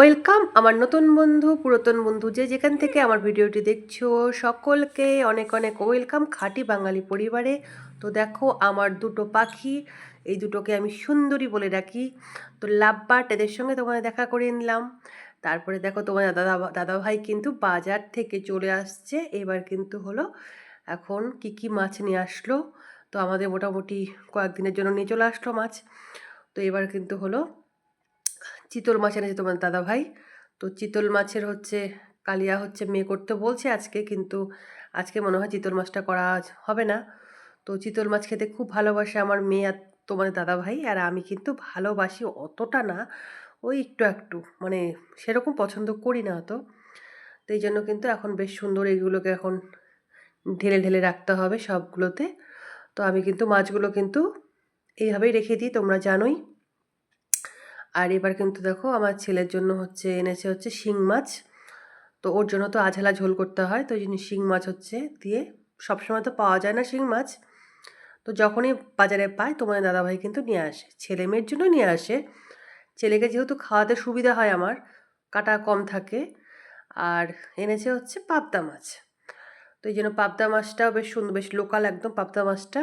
Welcome আমার নতুন বন্ধু, পুরাতন বন্ধু যে যেখান থেকে আমার ভিডিওটি দেখছ, সকলকে অনেক অনেক ওয়েলকাম খাঁটি বাঙালি পরিবারে। তো দেখো আমার দুটো পাখি, এই দুটোকে আমি সুন্দরী বলে ডাকি। তো লাভবাট এদের সঙ্গে তোমাদের দেখা করে নিলাম। তারপরে দেখো তোমার দাদা দাদা ভাই কিন্তু বাজার থেকে চলে আসছে। এবার কিন্তু হলো এখন কি কি মাছ নিয়ে আসলো। তো আমাদের মোটামুটি কয়েকদিনের জন্য নিয়ে চলে আসলো মাছ। তো এবার কিন্তু হলো চিতল মাছ এনেছে তোমার দাদা ভাই। তো চিতল মাছের হচ্ছে কালিয়া হচ্ছে মেয়ে করতে বলছে আজকে, কিন্তু আজকে মনে হয় চিতল মাছটা করা হবে না। তো চিতল মাছ খেতে খুব ভালোবাসে আমার মেয়ে আর তোমার দাদা ভাই, আর আমি কিন্তু ভালোবাসি অতটা না, ওই একটু একটু মানে সেরকম পছন্দ করি না অত। তো এই জন্য কিন্তু এখন বেশ সুন্দর এইগুলোকে এখন ঢেলে ঢেলে রাখতে হবে সবগুলোতে। তো আমি কিন্তু মাছগুলো কিন্তু এইভাবেই রেখে দিই, তোমরা জানোই। আর এবার কিন্তু দেখো আমার ছেলের জন্য হচ্ছে এনেছে হচ্ছে শিং মাছ। তো ওর জন্য তো আঝালা ঝোল করতে হয়, তো ওই জন্য শিং মাছ হচ্ছে দিয়ে সবসময় তো পাওয়া যায় না শিং মাছ। তো যখনই বাজারে পায় তোমার দাদাভাই কিন্তু নিয়ে আসে, ছেলে মেয়ের জন্য নিয়ে আসে। ছেলেকে যেহেতু খাওয়াতে সুবিধা হয় আমার, কাটা কম থাকে। আর এনেছে হচ্ছে পাবদা মাছ। তো এই জন্য পাবদা মাছটাও বেশ সুন্দর, বেশ লোকাল একদম পাবদা মাছটা।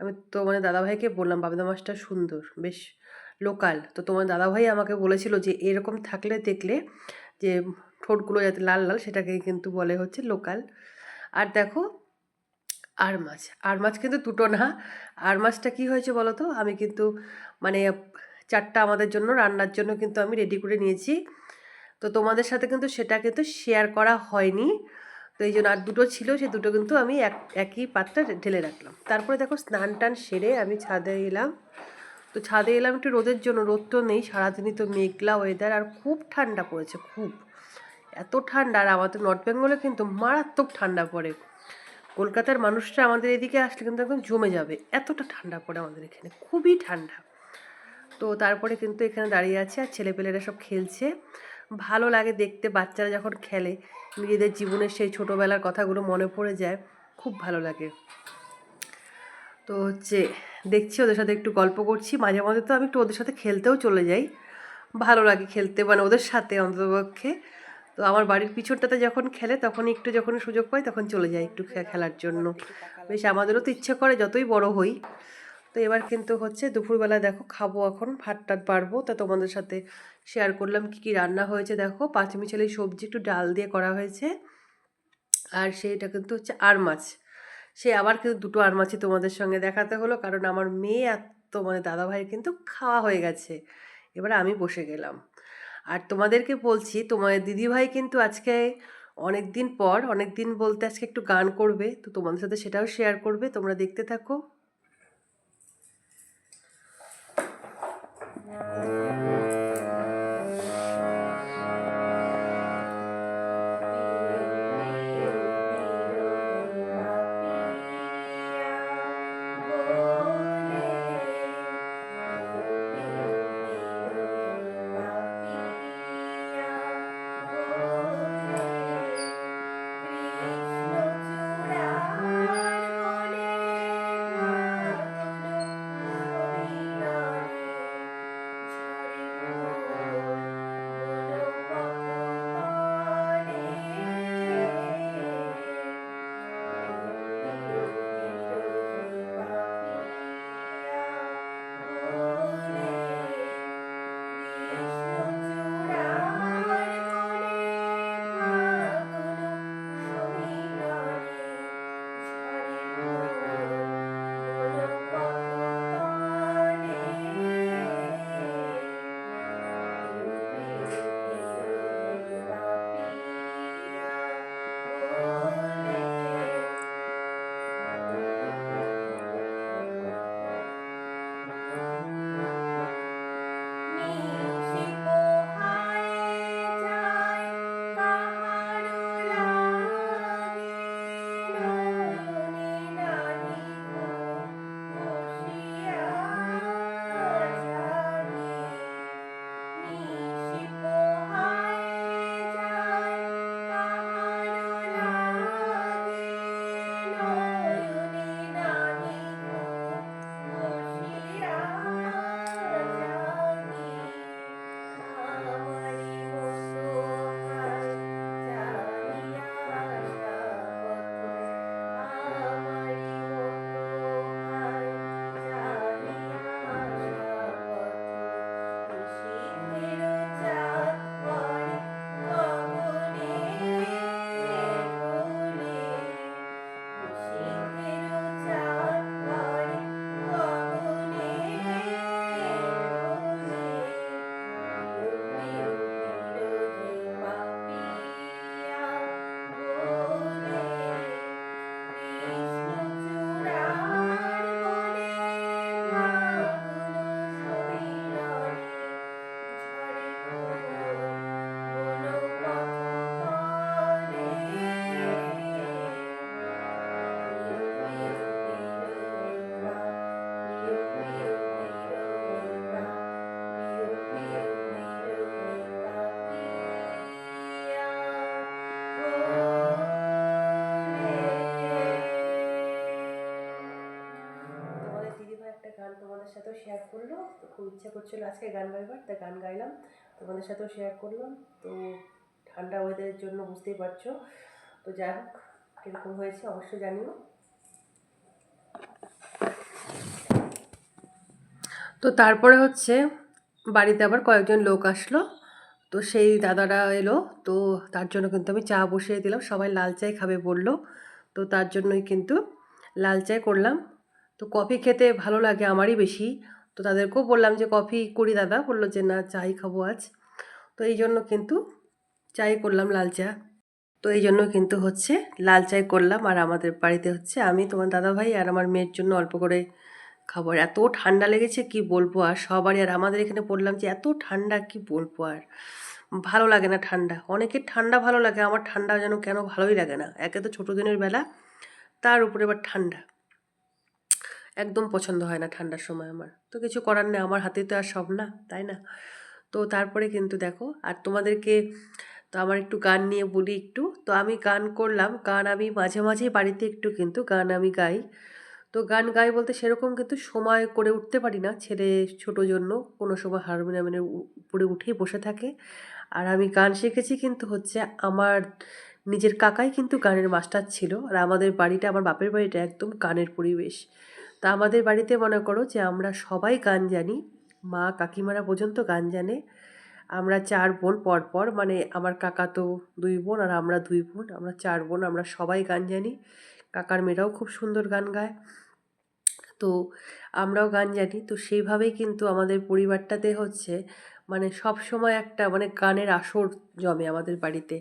আমি তো মানে দাদাভাইকে বললাম পাবদা মাছটা সুন্দর, বেশ লোকাল তো তোমার দাদাভাই আমাকে বলেছিল যে, এরকম থাকলে দেখলে যে, ঠোঁটগুলো যাতে লাল লাল সেটাকে কিন্তু বলে হচ্ছে লোকাল আর দেখো, আর মাছ আর মাছ কিন্তু দুটো না। আর মাছটা কী হয়েছে বলো তো আমি কিন্তু মানে চারটা আমাদের জন্য, রান্নার জন্য কিন্তু আমি রেডি করে নিয়েছি। তো তোমাদের সাথে কিন্তু সেটা কিন্তু শেয়ার করা হয়নি। তো এই জন্য আর দুটো ছিল, সে দুটো কিন্তু আমি এক, একই পাত্রে ঢেলে রাখলাম। তারপরে দেখো স্নান টান সেরে আমি ছাদে এলাম। তো ছাদে এলাম একটু রোদের জন্য, রোদ তো নেই, সারাদিনই তো মেঘলা ওয়েদার আর খুব ঠান্ডা পড়েছে, খুব। এত ঠান্ডা, আর আমাদের নর্থ বেঙ্গলে কিন্তু মারাত্মক ঠান্ডা পড়ে। কলকাতার মানুষরা আমাদের এদিকে আসলে কিন্তু একদম জমে যাবে। এতটা ঠান্ডা পড়ে আমাদের এখানে, খুবই ঠান্ডা। তো তারপরে কিন্তু এখানে দাঁড়িয়ে আছে, আর ছেলেপেলেরা সব খেলছে। ভালো লাগে দেখতে, বাচ্চারা যখন খেলে, নিজেদের জীবনের সেই ছোটোবেলার কথাগুলো মনে পড়ে যায়, খুব ভালো লাগে। তো হচ্ছে দেখছি ওদের সাথে একটু গল্প করছি। মাঝে মাঝে তো আমি একটু ওদের সাথে খেলতেও চলে যাই। ভালো লাগে খেলতে মানে ওদের সাথে অন্ততপক্ষে। তো আমার বাড়ির পিছনটাতে যখন খেলে তখন একটু যখন সুযোগ পাই, তখন চলে যাই একটু খেলার জন্য। বেশ আমাদেরও তো ইচ্ছে করে যতই বড় হই। তো এবার কিন্তু হচ্ছে দুপুরবেলা দেখো খাব এখন, ভাত টাত বাড়বো। তা তোমাদের সাথে শেয়ার করলাম কি কি রান্না হয়েছে দেখো। পাঁচমিশালি সবজি একটু ডাল দিয়ে করা হয়েছে। আর সেইটা কিন্তু হচ্ছে আর মাছ। সে আবার কিন্তু দুটো আর মাছই তোমাদের সঙ্গে দেখাতে হলো। কারণ আমার মেয়ে আর তোমাদের দাদাভাইয়ের কিন্তু খাওয়া হয়ে গেছে। এবার আমি বসে গেলাম। আর তোমাদেরকে বলছি তোমাদের দিদিভাই কিন্তু আজকে অনেক দিন পর অনেক দিন বলতে আজকে একটু গান করবে। তো তোমাদের সাথে সেটাও শেয়ার করবে। তোমরা দেখতে থাকো। করছিল আজকে গান গাইবার তাই গান গাইলাম, তোমাদের সাথেও শেয়ার করলাম, তো ঠান্ডা ওয়েদারের জন্য বুঝতেই পারছ। তো যাই হোক, কীরকম হয়েছে অবশ্যই জানিও। তো তারপরে হচ্ছে বাড়িতে আবার কয়েকজন লোক আসলো, তো সেই দাদারা এলো, তো তার জন্য কিন্তু আমি চা বসিয়ে দিলাম, সবাই লাল চাই খাবে বলল, তো তার জন্যই কিন্তু লাল চাই করলাম। তো কফি খেতে ভালো লাগে আমারই বেশি তো তাদেরকেও বললাম যে, কফি করি দাদা। বলল যে, না, চাই খাব আজ। তো এই জন্য কিন্তু চাই করলাম লাল চা। তো এই জন্য কিন্তু হচ্ছে লাল চাই করলাম। আর আমাদের বাড়িতে হচ্ছে আমি, তোমার দাদা ভাই আর আমার মেয়ের জন্য অল্প করে খাবার এত ঠান্ডা লেগেছে, কি বলব? আর সবারই, আর আমাদের এখানে পড়লাম যে, এত ঠান্ডা, কি বলব আর? ভালো লাগে না ঠান্ডা। অনেকের ঠান্ডা ভালো লাগে, আমার ঠান্ডা যেন কেন ভালোই লাগে না। একে তো ছোটো দিনের বেলা, তার উপরে এবার ঠান্ডা। একদম পছন্দ হয় না ঠান্ডার সময় আমার। তো কিছু করার নেই, আমার হাতে তো আর সব না, তাই না? তো তারপরে কিন্তু দেখো, আর তোমাদেরকে তো আমার একটু গান নিয়ে বলি একটু। তো আমি গান করলাম, গান আমি মাঝে মাঝেই বাড়িতে একটু কিন্তু গান আমি গাই। তো গান গাই বলতে সেরকম কিন্তু সময় করে উঠতে পারি না, ছেলে ছোটো জন্য কোনো সময় হারমোনিয়ামের উপরে উঠেই বসে থাকে। আর আমি গান শিখেছি কিন্তু হচ্ছে আমার নিজের কাকাই কিন্তু গানের মাস্টার ছিল। আর আমাদের বাড়িটা, আমার বাপের বাড়িটা একদম গানের পরিবেশ। তা আমাদের বাড়িতে মনে করো যে আমরা সবাই গান জানি। মা কাকিমারা পর্যন্ত গান জানে। আমরা চার বোন পরপর মানে আমার কাকা তো দুই বোন আর আমরা দুই বোন। আমরা চার বোন, আমরা সবাই গান জানি। কাকার মেয়েরাও খুব সুন্দর গান গায়। তো আমরাও গান জানি। তো সেইভাবেই কিন্তু আমাদের পরিবারটাতে হচ্ছে মানে সব সময় একটা মানে গানের আসর জমে আমাদের বাড়িতে।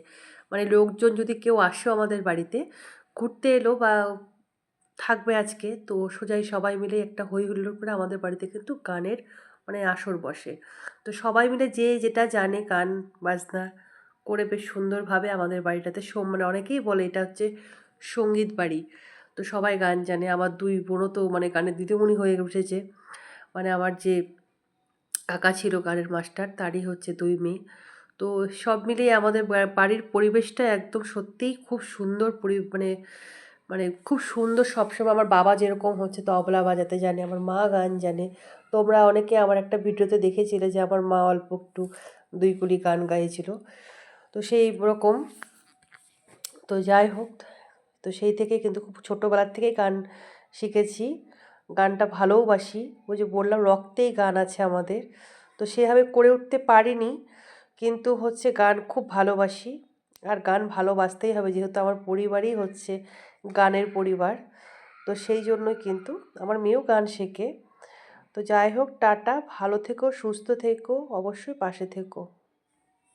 মানে লোকজন যদি কেউ আসে আমাদের বাড়িতে, ঘুরতে এলো বা থাকবে আজকে। তো সোজাই সবাই মিলে একটা হই হুল্লোড় করে আমাদের বাড়িতে কিন্তু গানের মানে আসর বসে। তো সবাই মিলে যে যেটা জানে গান বাজনা করে বেশ সুন্দরভাবে আমাদের বাড়িটাতে সোম মানে অনেকেই বলে এটা হচ্ছে সংগীত বাড়ি। তো সবাই গান জানে। আমার দুই বোনও তো মানে গানের দিদিমণি হয়ে উঠেছে। মানে আমার যে কাকা ছিল গানের মাস্টার, তারই হচ্ছে দুই মেয়ে। তো সব মিলিয়ে আমাদের বাড়ির পরিবেশটা একদম সত্যিই খুব সুন্দর পরি মানে মানে খুব সুন্দর সবসময় আমার বাবা যেরকম হচ্ছে তবলা বাজাতে জানে, আমার মা গান জানে। তোমরা অনেকে আমার একটা ভিডিওতে দেখেছিলে যে আমার মা অল্প একটু দুই কুলি গান গাইছিল। তো সেই রকম। তো যাই হোক, তো সেই থেকে কিন্তু খুব ছোটোবেলার থেকেই গান শিখেছি। গানটা ভালোওবাসি ওই যে বললাম, রক্তেই গান আছে আমাদের। তো সেভাবে করে উঠতে পারিনি, কিন্তু হচ্ছে গান খুব ভালোবাসি। আর গান ভালোবাসতেই হবে, যেহেতু আমার পরিবারই হচ্ছে গানের পরিবার। তো সেই জন্যই কিন্তু আমার মেয়েও গান শেখে। তো যাই হোক, টাটা, ভালো থেকো, সুস্থ থেকো, অবশ্যই পাশে থেকো।